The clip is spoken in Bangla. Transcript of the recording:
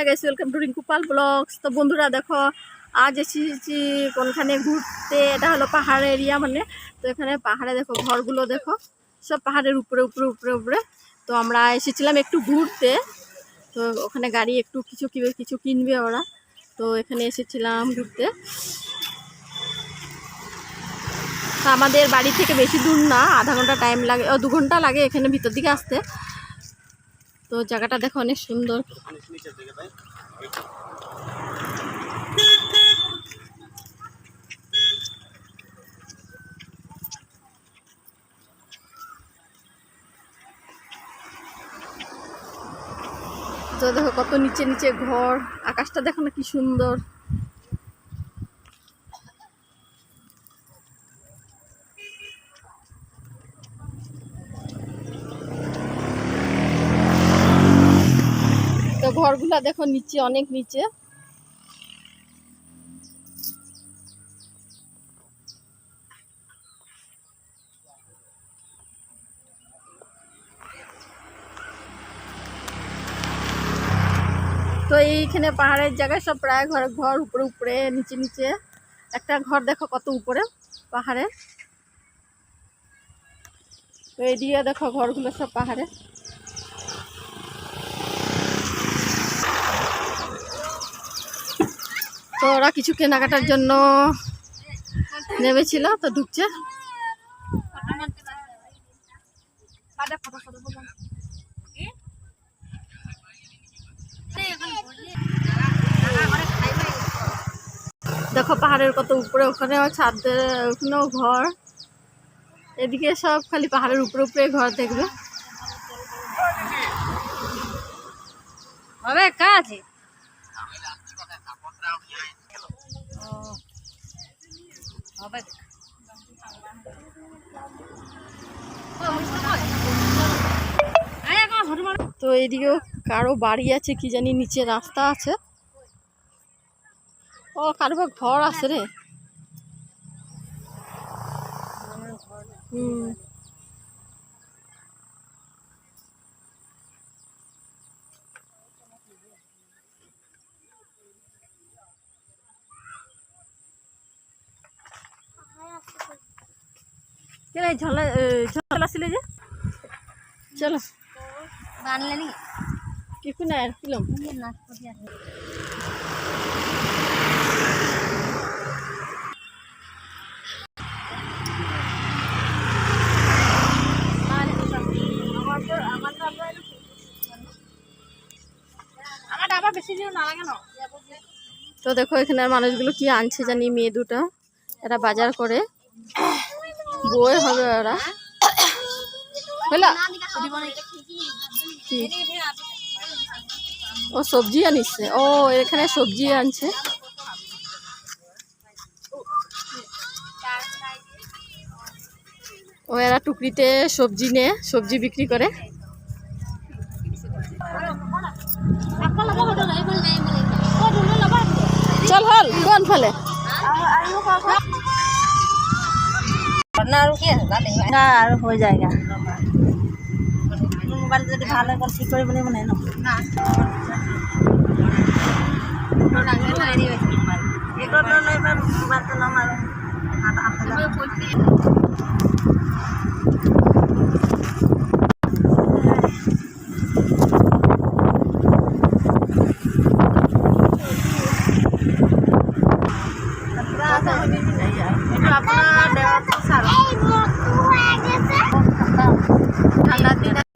হ্যাঁ গেছি welcome to Rinku Pal blogs তো বন্ধুরা দেখো, আজ এসেছি কোনখানে ঘুরতে? এটা হলো পাহাড় এরিয়া মানে। তো এখানে পাহাড়ে দেখো, ঘরগুলো দেখো। সব পাহাড়ের উপরে উপরে উপরে উপরে। তো আমরা এসেছিলাম একটু ঘুরতে। তো ওখানে গাড়ি একটু কিছু কিছু কিনবে ওরা। তো এখানে এসেছিলাম ঘুরতে। আমাদের বাড়ি থেকে বেশি দূর না, আধা ঘণ্টা টাইম লাগে দু ঘণ্টা লাগে এখানে ভিতর দিকে আসতে। তো জায়গাটা দেখো অনেক সুন্দর। তো দেখো কত নিচে নিচে ঘর, আকাশটা দেখো না কি সুন্দর। ঘরগুলা দেখো নিচে, অনেক নিচে। তো এইখানে পাহাড়ের জায়গায় সব প্রায় ঘর ঘর উপরে উপরে, নিচে নিচে। একটা ঘর দেখো কত উপরে, পাহাড়ে। তো এদিকে দেখো ঘরগুলো সব পাহাড়ে। তো ওরা কিছু কেনাকাটার জন্য নেমেছিল, তো ঢুকছে। দেখো পাহাড়ের কত উপরে, ওখানে ছাদের ওখানেও ঘর। এদিকে সব খালি পাহাড়ের উপরে উপরে ঘর দেখবে। হবে কা আছে তো এইদিকেও কারও বাড়ি আছে, কি জানি নিচে রাস্তা আছে। ও, কারও বা ঘর আছে রে। হুম। এই ঝলা ঝলা ছিল যে। চলো। বানলে নি কি আর কিলম নাচ করতে আছে আমার ডাবা বেশি দিন না লাগে না। তো দেখো এখানের মানুষগুলো কি আনছে জানি মেয়ে দুটা। এরা বাজার করে। বই হবে ওরা। হলো। ও সবজি আনিছে। ও এখানে সবজি আনছে। ও এরা টুকরিতে সবজি নে সবজি বিক্রি করে। চল হল কোন ফলে? না আর কি আছে? তাহলে না আর হয়ে যায় মোবাইল যদি ভালো করে ঠিক করে বলে মনে না? এগুলো নয় মোবাইল তো নয় ঠান্ডার দিনে।